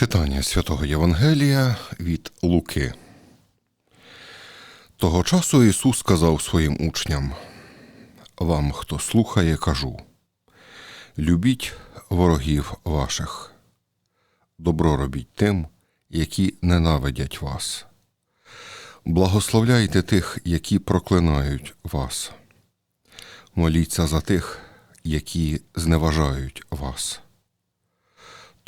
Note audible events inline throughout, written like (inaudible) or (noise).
Читання святого Євангелія від Луки. Того часу Ісус сказав своїм учням: Вам, хто слухає, кажу: любіть ворогів ваших, добро робіть тим, які ненавидять вас. Благословляйте тих, які проклинають вас. Моліться за тих, які зневажають вас.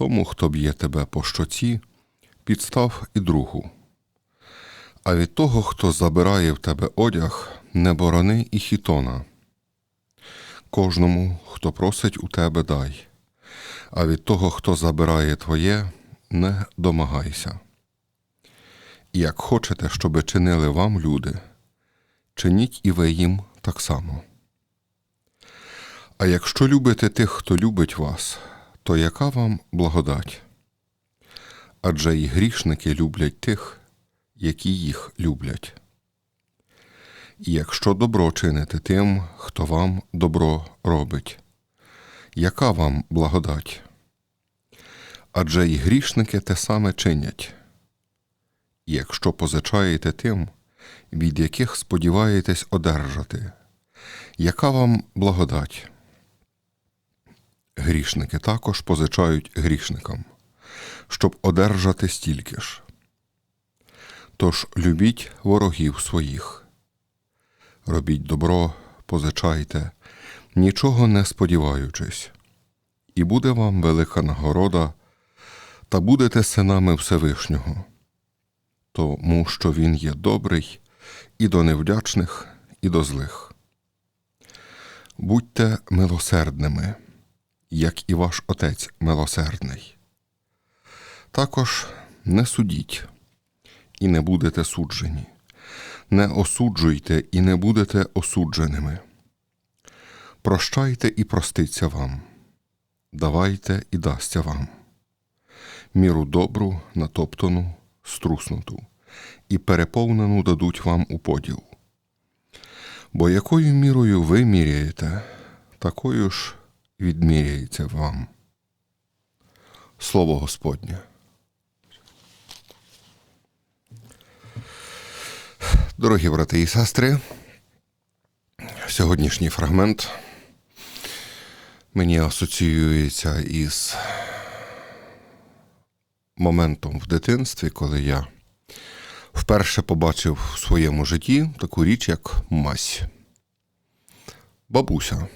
Тому, хто б'є тебе по щоці, підстав і другу. А від того, хто забирає в тебе одяг, не борони і хітона. Кожному, хто просить у тебе, дай, а від того, хто забирає твоє, не домагайся. І як хочете, щоби чинили вам люди, чиніть і ви їм так само. А якщо любите тих, хто любить вас, то яка вам благодать? Адже і грішники люблять тих, які їх люблять. І якщо добро чините тим, хто вам добро робить, яка вам благодать? Адже і грішники те саме чинять. Якщо позичаєте тим, від яких сподіваєтесь одержати, яка вам благодать? Грішники також позичають грішникам, щоб одержати стільки ж. Тож любіть ворогів своїх, робіть добро, позичайте, нічого не сподіваючись, і буде вам велика нагорода, та будете синами Всевишнього, тому що Він є добрий і до невдячних, і до злих. Будьте милосердними як і ваш Отець милосердний. Також не судіть і не будете суджені, не осуджуйте і не будете осудженими. Прощайте і проститься вам, давайте і дасться вам. Міру добру, натоптану, струснуту, і переповнену дадуть вам у поділ. Бо якою мірою ви міряєте, такою ж відміряється вам. Слово Господнє. Дорогі брати і сестри, сьогоднішній фрагмент мені асоціюється із моментом в дитинстві, коли я вперше побачив в своєму житті таку річ, як мазь. Бабуся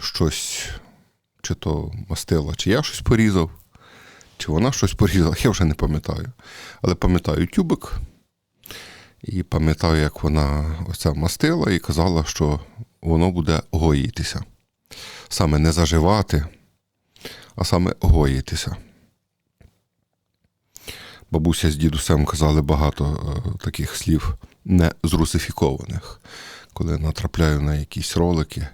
щось, чи то мастила, чи я щось порізав, чи вона щось порізала, я вже не пам'ятаю. Але пам'ятаю тюбик. І пам'ятаю, як вона оця мастила і казала, що воно буде гоїтися. Саме не заживати, а саме гоїтися. Бабуся з дідусем казали багато е, таких слів не зрусифікованих, коли натрапляю на якісь ролики,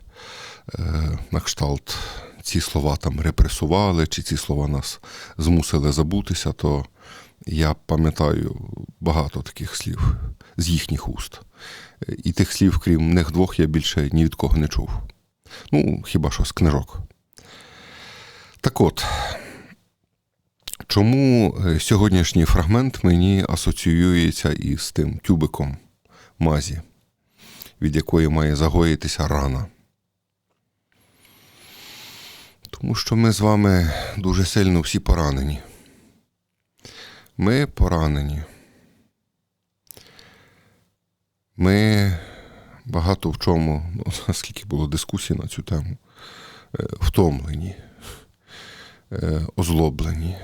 на кшталт ці слова там репресували, чи ці слова нас змусили забутися, то я пам'ятаю багато таких слів з їхніх уст. І тих слів, крім них двох, я більше ні від кого не чув. Ну, хіба що з книжок. Так от, чому е, сьогоднішній фрагмент мені асоціюється із тим тюбиком мазі, від якої має загоїтися рана? Тому що ми з вами дуже сильно всі поранені. Ми поранені. Ми багато в чому, ну, (laughs) наскільки було дискусій на цю тему, е, втомлені, е, озлоблені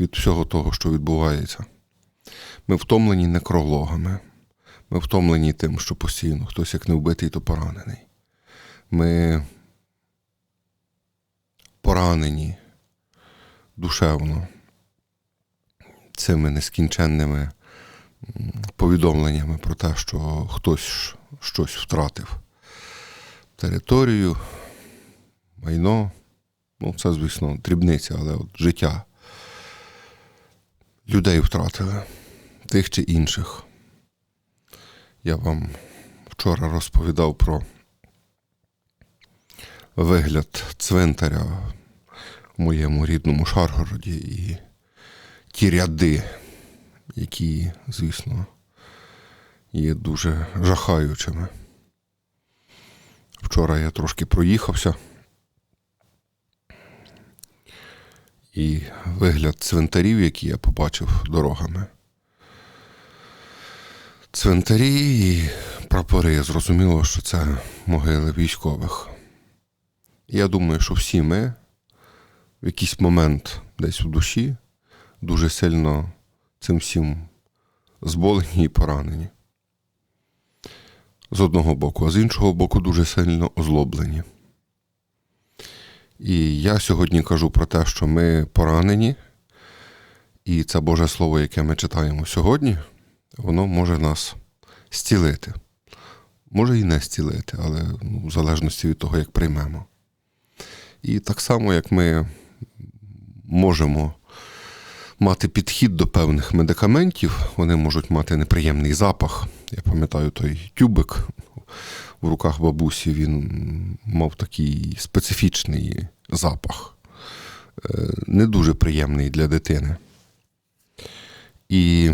від всього того, що відбувається. Ми втомлені некрологами. Ми втомлені тим, що постійно хтось як не вбитий, то поранений. Ми поранені душевно цими нескінченними повідомленнями про те, що хтось щось втратив. Територію, майно, ну, це, звісно, дрібниця, але от життя. Людей втратили, тих чи інших. Я вам вчора розповідав про вигляд цвинтаря в моєму рідному Шаргороді і ті ряди, які, звісно, є дуже жахаючими. Вчора я трошки проїхався. І вигляд цвинтарів, які я побачив дорогами. Цвинтарі і прапори, зрозуміло, що це могили військових. Я думаю, що всі ми в якийсь момент десь в душі дуже сильно цим всім зболені і поранені. З одного боку, а з іншого боку, дуже сильно озлоблені. І я сьогодні кажу про те, що ми поранені, і це Боже Слово, яке ми читаємо сьогодні, воно може нас зцілити. Може і не зцілити, але ну, в залежності від того, як приймемо. І так само, як ми можемо мати підхід до певних медикаментів, вони можуть мати неприємний запах. Я пам'ятаю той тюбик в руках бабусі, він мав такий специфічний запах, е, не дуже приємний для дитини. І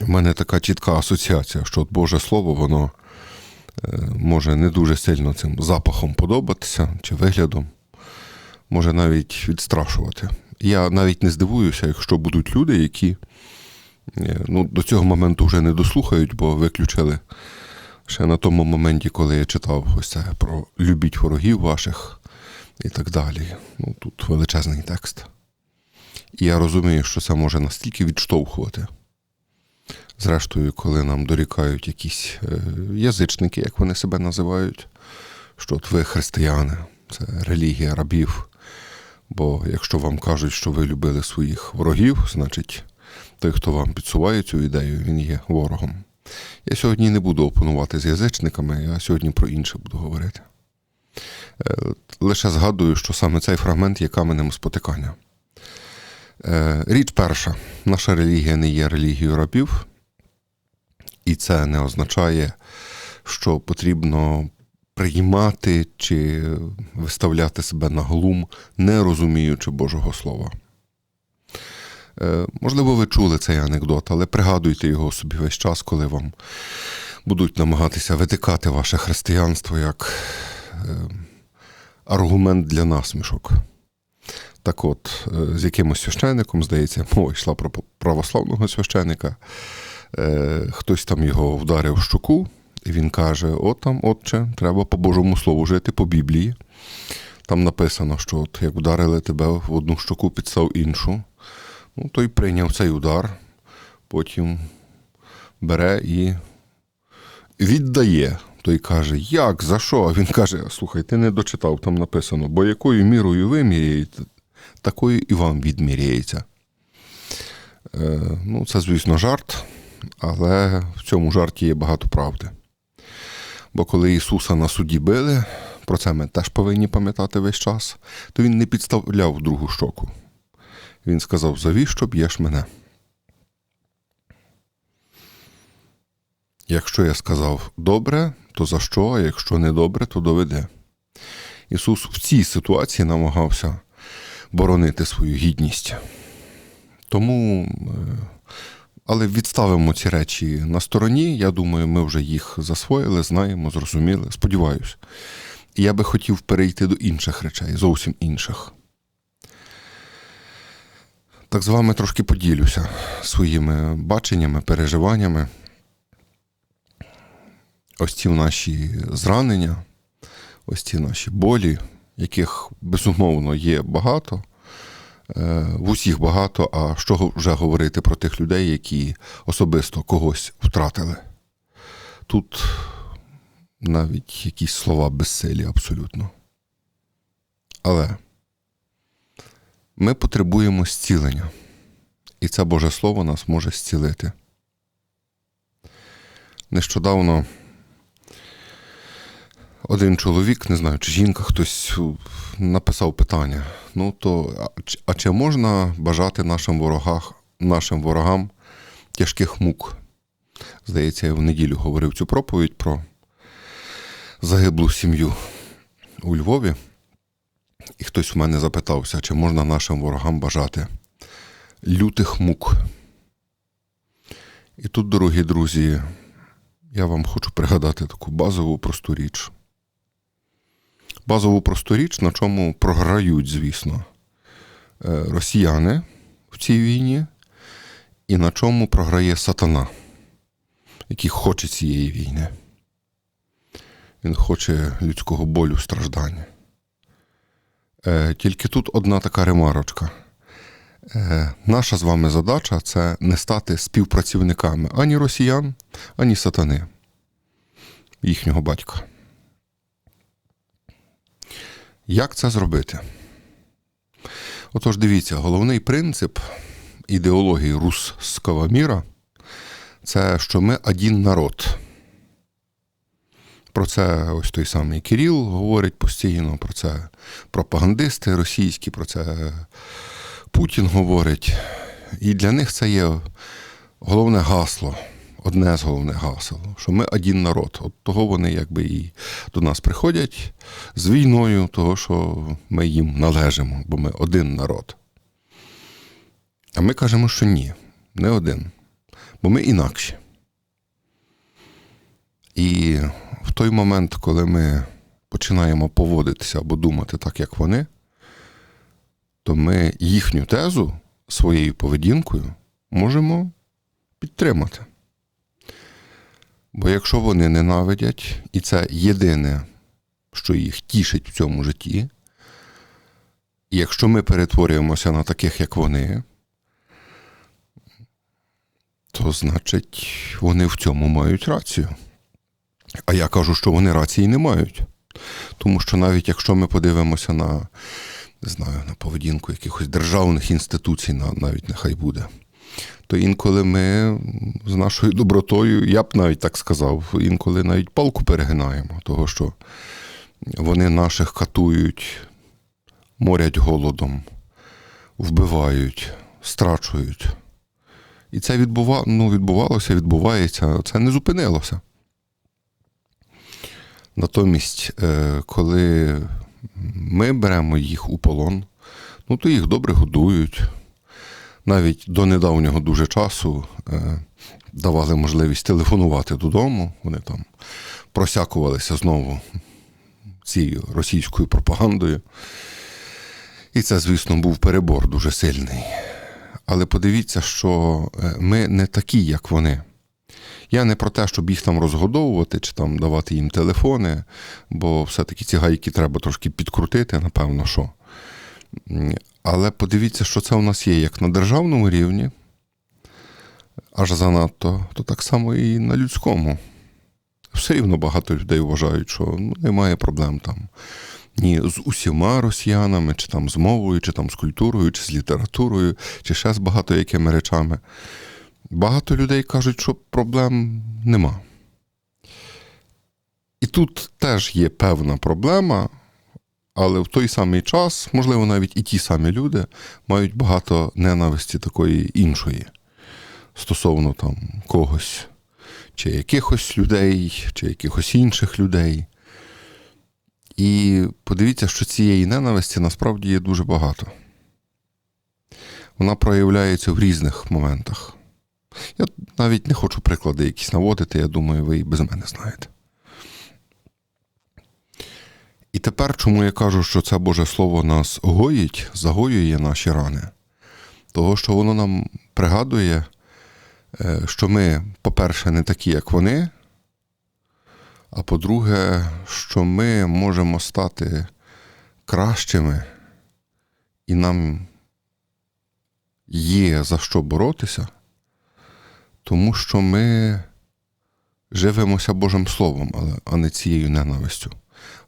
в мене така чітка асоціація, що от Боже Слово, воно е, може не дуже сильно цим запахом подобатися чи виглядом, може навіть відстрашувати. Я навіть не здивуюся, якщо будуть люди, які е, ну, до цього моменту вже не дослухають, бо виключили ще на тому моменті, коли я читав ось це про любіть ворогів ваших і так далі. Ну, Тут величезний текст. І я розумію, що це може настільки відштовхувати. Зрештою, коли нам дорікають якісь е, язичники, як вони себе називають, що от ви християни, це релігія рабів. Бо якщо вам кажуть, що ви любили своїх ворогів, значить той, хто вам підсуває цю ідею, він є ворогом. Я сьогодні не буду опонувати з язичниками, я сьогодні про інше буду говорити. Е, Лише згадую, що саме цей фрагмент є каменем спотикання. Е, Річ перша, наша релігія не є релігією рабів, і це не означає, що потрібно приймати чи виставляти себе на глум, не розуміючи Божого Слова. Е, Можливо, ви чули цей анекдот, але пригадуйте його собі весь час, коли вам будуть намагатися витикати ваше християнство як е, аргумент для насмішок. Так от, е, з якимось священником, здається, (laughs) мова йшла про православного священика. Хтось там його вдарив в щоку, він каже: От там, отче, треба по Божому Слову жити, по Біблії. Там написано, що от як вдарили тебе в одну щоку, підстав іншу. Ну, той прийняв цей удар, потім бере і віддає. Той каже, як, за що? А він каже: слухай, ти не дочитав, там написано, бо якою мірою ви міряєте, такою і вам відміряється. Е, ну, це, звісно, жарт, але в цьому жарті є багато правди. Бо коли Ісуса на суді били, про це ми теж повинні пам'ятати весь час, то Він не підставляв другу щоку. Він сказав: завіщо б'єш мене? Якщо я сказав добре, то за що, а якщо не добре, то доведе. Ісус в цій ситуації намагався боронити свою гідність. Тому, е, але відставимо ці речі на стороні. Я думаю, ми вже їх засвоїли, знаємо, зрозуміли. Сподіваюсь. Я би хотів перейти до інших речей, зовсім інших. Так з вами трошки поділюся своїми баченнями, переживаннями. Ось ці наші зранення, ось ці наші болі, яких безумовно є багато, в усіх багато, а що вже говорити про тих людей, які особисто когось втратили. Тут навіть якісь слова безсилі абсолютно. Але ми потребуємо зцілення, і це Боже Слово нас може зцілити. Нещодавно один чоловік, не знаю, чи жінка, хтось написав питання: ну то а чи можна бажати нашим ворогах, нашим ворогам тяжких мук? Здається, я в неділю говорив цю проповідь про загиблу сім'ю у Львові. І хтось в мене запитався, чи можна нашим ворогам бажати лютих мук. І тут, дорогі друзі, я вам хочу пригадати таку базову просту річ. Базову просту річ, на чому програють, звісно, е, росіяни в цій війні, і на чому програє сатана, який хоче цієї війни. Він хоче людського болю, страждання. Е, Тільки тут одна така ремарочка. Е, Наша з вами задача це не стати співпрацівниками ані росіян, ані сатани, їхнього батька. Як це зробити? Отож, дивіться, головний принцип ідеології русского міра це що ми один народ. Про це ось той самий Кирил говорить постійно, про це пропагандисти російські, про це Путін говорить. І для них це є головне гасло, одне з головних гасел, що ми один народ. От того вони якби і до нас приходять з війною, того, що ми їм належимо, бо ми один народ. А ми кажемо, що ні, не один, бо ми інакші. І в той момент, коли ми починаємо поводитися або думати так, як вони, то ми їхню тезу своєю поведінкою можемо підтримати. Бо якщо вони ненавидять, і це єдине, що їх тішить в цьому житті, якщо ми перетворюємося на таких, як вони, то значить вони в цьому мають рацію. А я кажу, що вони рації не мають. Тому що навіть якщо ми подивимося на не знаю, на поведінку якихось державних інституцій, навіть нехай буде, то інколи ми з нашою добротою, я б навіть так сказав, інколи навіть палку перегинаємо, того що вони наших катують, морять голодом, вбивають, страчують. І це відбува... ну, відбувалося, відбувається, це не зупинилося. Натомість, е, коли ми беремо їх у полон, ну то їх добре годують. Навіть до недавнього дуже часу е, давали можливість телефонувати додому. Вони там просякувалися знову цією російською пропагандою. І це, звісно, був перебор дуже сильний. Але подивіться, що е, ми не такі, як вони. Я не про те, щоб їх там розгодовувати чи там давати їм телефони, бо все-таки ці гайки треба трошки підкрутити, напевно, що. Але подивіться, що це у нас є як на державному рівні, аж занадто, то так само і на людському. Все рівно багато людей вважають, що ну, немає проблем там ні з усіма росіянами, чи там з мовою, чи там з культурою, чи з літературою, чи ще з багато якими речами. Багато людей кажуть, що проблем нема. І тут теж є певна проблема, але в той самий час, можливо, навіть і ті самі люди мають багато ненависті такої іншої стосовно там когось, чи якихось людей, чи якихось інших людей. І подивіться, що цієї ненависті насправді є дуже багато. Вона проявляється в різних моментах. Я навіть не хочу приклади якісь наводити, я думаю, ви і без мене знаєте. І тепер, чому я кажу, що це Боже Слово нас гоїть, загоює наші рани, того, що воно нам пригадує, е, що ми, по-перше, не такі, як вони, а по-друге, що ми можемо стати кращими, і нам є за що боротися тому що ми живемося Божим Словом, а не цією ненавистю.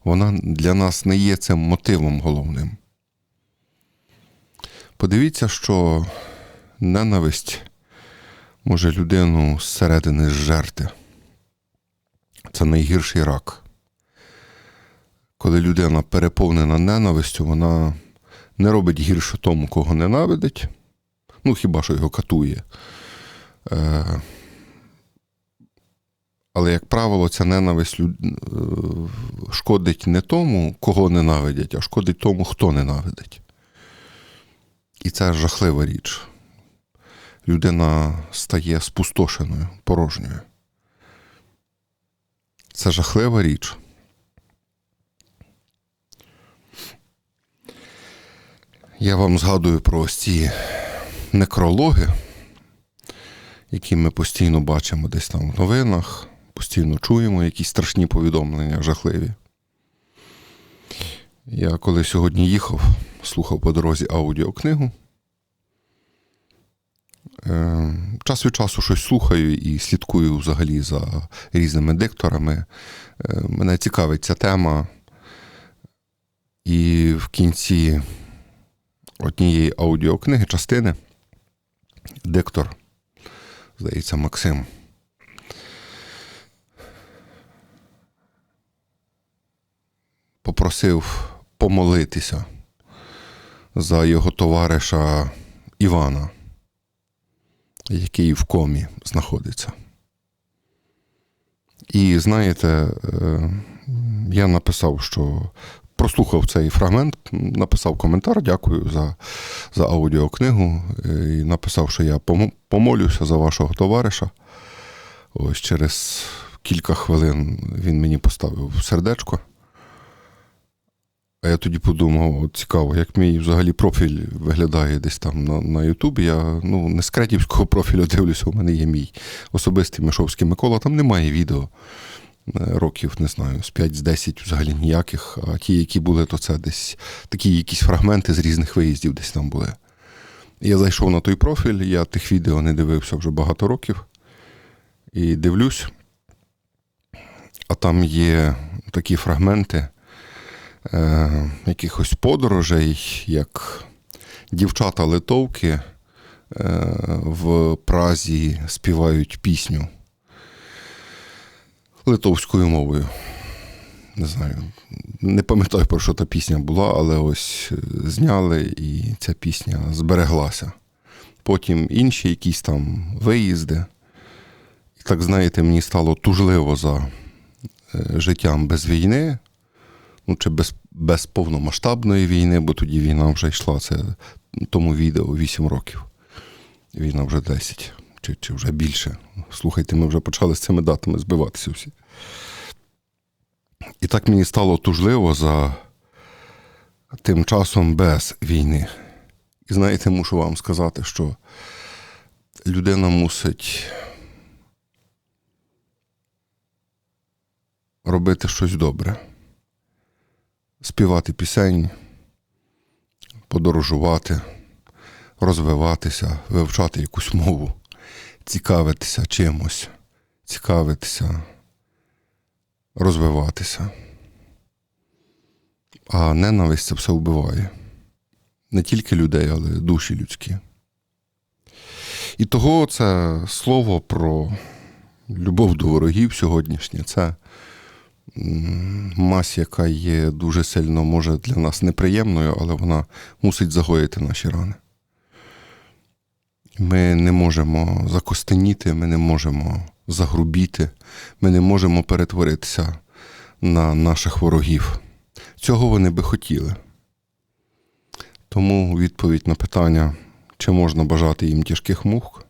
Вона для нас не є цим мотивом головним. Подивіться, що ненависть може людину зсередини зжерти. Це найгірший рак. Коли людина переповнена ненавистю, вона не робить гірше тому, кого ненавидить, ну хіба що його катує. Але, як правило, ця ненависть е, шкодить не тому, кого ненавидять, а шкодить тому, хто ненавидить. І це жахлива річ. Людина стає спустошеною, порожньою. Це жахлива річ. Я вам згадую про ось ці некрологи, які ми постійно бачимо десь там в новинах, постійно чуємо якісь страшні повідомлення, жахливі. Я коли сьогодні їхав, слухав по дорозі аудіокнигу. Е, Час від часу щось слухаю і слідкую взагалі за різними дикторами. Е, Мене цікавить ця тема. І в кінці однієї аудіокниги, частини, диктор, здається, Максим. Попросив помолитися за його товариша Івана, який в комі знаходиться. І знаєте, е, я написав, що прослухав цей фрагмент, написав коментар, дякую за, за аудіокнигу. е, І написав, що я помолюся за вашого товариша. Ось через кілька хвилин він мені поставив сердечко. А я тоді подумав, цікаво, як мій взагалі профіль виглядає десь там на, на Ютубі. Я ну, не з кретівського (laughs) профілю дивлюся, у мене є мій особистий Мишовський Микола, там немає відео е, років, не знаю, з 5 з 10 взагалі ніяких. А ті, які були, то це десь такі якісь фрагменти з різних виїздів десь там були. Я зайшов на той профіль, я тих відео не дивився вже багато років. І дивлюсь, а там є такі фрагменти е, якихось подорожей, як дівчата литовки е, в Празі співають пісню литовською мовою. Не знаю, не пам'ятаю, про що та пісня була, але ось е, зняли, і ця пісня збереглася. Потім інші якісь там виїзди. І так, знаєте, мені стало тужливо за е, життям без війни, ну, чи без, без повномасштабної війни, бо тоді війна вже йшла. Це тому відео 8 років. Війна вже 10, чи, чи вже більше. Слухайте, ми вже почали з цими датами збиватися всі. І так мені стало тужливо за тим часом без війни. І знаєте, мушу вам сказати, що людина мусить робити щось добре, співати пісень, подорожувати, розвиватися, вивчати якусь мову, цікавитися чимось, цікавитися, розвиватися. А ненависть це все вбиває. Не тільки людей, але й душі людські. І того це слово про любов до ворогів сьогоднішнє це мазь, яка є дуже сильно, може, для нас неприємною, але вона мусить загоїти наші рани. Ми не можемо закостеніти, ми не можемо загрубіти, ми не можемо перетворитися на наших ворогів. Цього вони би хотіли. Тому відповідь на питання, чи можна бажати їм тяжких мук,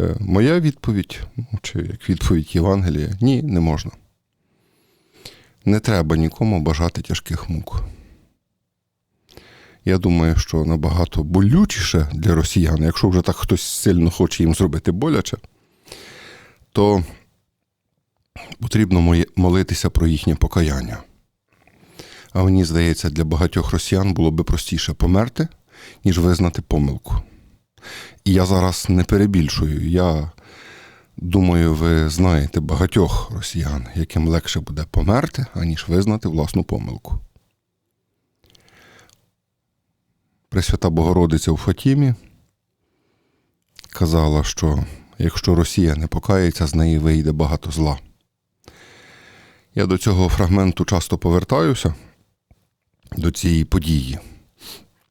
е, моя відповідь, ну, чи як відповідь Євангелія, ні, не можна. Не треба нікому бажати тяжких мук. Я думаю, що набагато болючіше для росіян, якщо вже так хтось сильно хоче їм зробити боляче, то потрібно молитися про їхнє покаяння. А мені здається, для багатьох росіян було би простіше померти, ніж визнати помилку. І я зараз не перебільшую. Я думаю, ви знаєте багатьох росіян, яким легше буде померти, аніж визнати власну помилку. Пресвята Богородиця у Фатімі казала, що якщо Росія не покається, з неї вийде багато зла. Я до цього фрагменту часто повертаюся, до цієї події.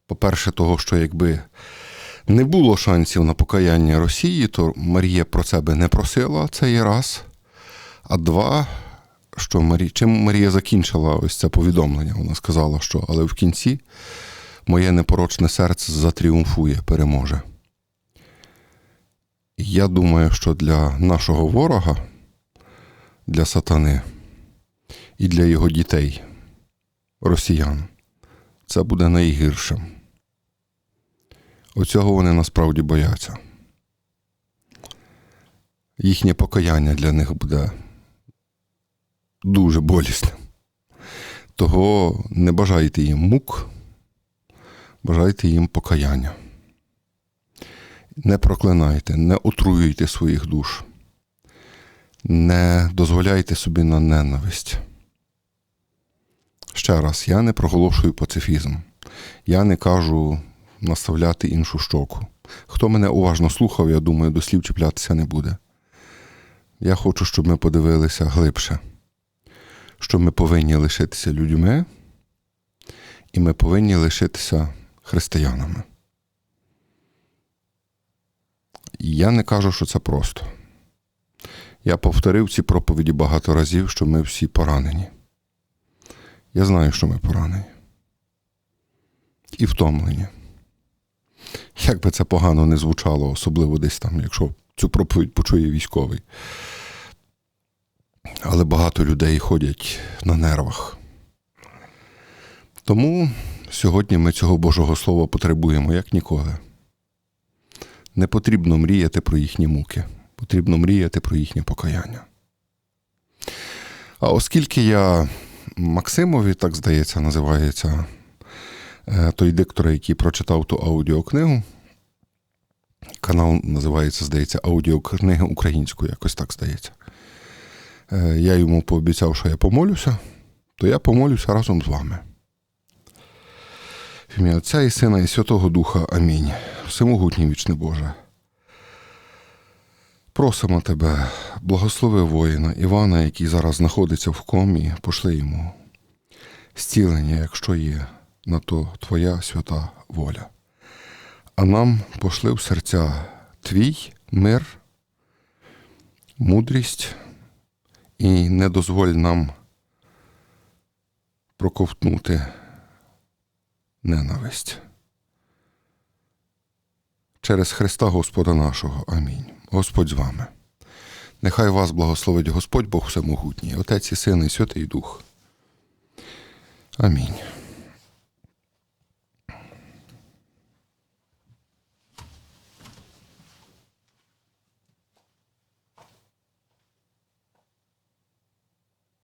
По-перше, того, що якби не було шансів на покаяння Росії, то Марія про це би не просила, це є раз. А два, що Марі... чим Марія закінчила ось це повідомлення, вона сказала, що але в кінці моє непорочне серце затріумфує, переможе. Я думаю, що для нашого ворога, для сатани і для його дітей, росіян, це буде найгіршим. Оцього вони насправді бояться. Їхнє покаяння для них буде дуже болісним. Того не бажайте їм мук, бажайте їм покаяння. Не проклинайте, не отруюйте своїх душ, не дозволяйте собі на ненависть. Ще раз, я не проголошую пацифізм. Я не кажу наставляти іншу щоку. Хто мене уважно слухав, я думаю, до слів чіплятися не буде. Я хочу, щоб ми подивилися глибше, що ми повинні лишитися людьми, і ми повинні лишитися християнами. Я не кажу, що це просто. Я повторив ці проповіді багато разів, що ми всі поранені. Я знаю, що ми поранені. І втомлені. Як би це погано не звучало, особливо десь там, якщо цю проповідь почує військовий. Але багато людей ходять на нервах. Тому сьогодні ми цього Божого Слова потребуємо, як ніколи. Не потрібно мріяти про їхні муки, потрібно мріяти про їхнє покаяння. А оскільки я Максимові, так здається, називається той диктор, який прочитав ту аудіокнигу. Канал називається, здається, аудіокниги українською, якось так здається. Е, Я йому пообіцяв, що я помолюся, то я помолюся разом з вами. В ім'я Отця і Сина, і Святого Духа. Амінь. Всемогутній вічний Боже. Просимо тебе, благослови воїна Івана, який зараз знаходиться в комі, пошли йому зцілення, якщо є на то Твоя свята воля. А нам пошли в серця Твій мир, мудрість і не дозволь нам проковтнути ненависть. Через Христа Господа нашого. Амінь. Господь з вами. Нехай вас благословить Господь Бог Всемогутній, Отець і Син і Святий Дух. Амінь.